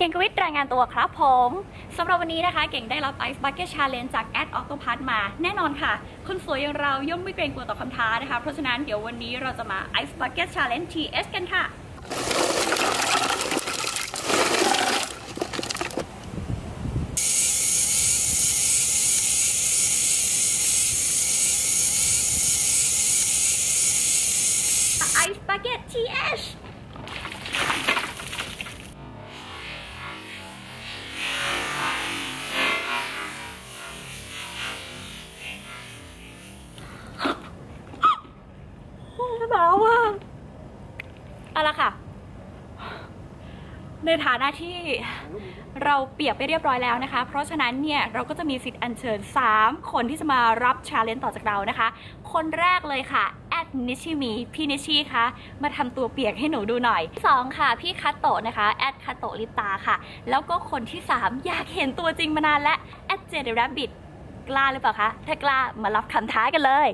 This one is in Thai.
เก่งกวิทย์รายงานตัวครับผมสำหรับวันนี้นะคะ เก่งได้รับ Ice Bucket Challenge จาก Ad Octopus มาแน่นอนค่ะ คนสวยอย่างเราย่อมไม่เกรงกลัวต่อคำท้านะคะ เพราะฉะนั้นเดี๋ยววันนี้เราจะมา Ice Bucket Challenge TS กันค่ะ Ice Bucket TS หนาวอะเอาละค่ะ ในฐานะที่เราเปียกไปเรียบร้อยแล้วนะคะ เพราะฉะนั้นเนี่ยเราก็จะมีสิทธิ์อัญเชิญ 3 คนที่จะมารับชาเลนจ์ต่อจากเรานะคะ คนแรกเลยค่ะแอดนิชิมีพี่นิชิคะมาทำตัวเปียกให้หนูดูหน่อย2ค่ะ พี่คัตโตะนะคะแอดคัตโตะลิปตาค่ะ แล้วก็คนที่ 3 อยากเห็นตัวจริงมานานและแอดเจเดรับบิดกล้าหรือเปล่าคะ ถ้ากล้ามารับคำท้ากันเลย